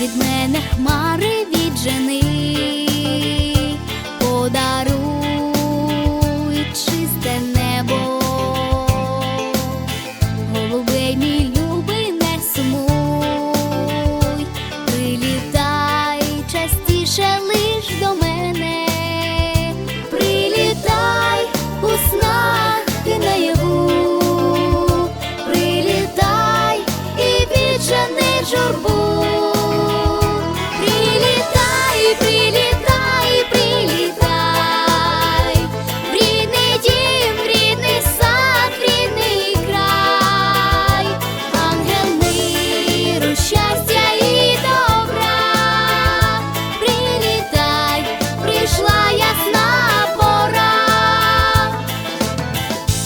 від мене хмари віджени.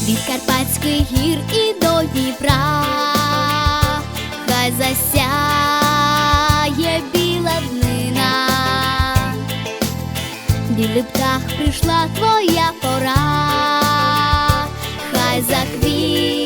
від Карпатських гір і до Дніпра, хай засяє біла днина, білий птах прийшла твоя пора, хай заквіт.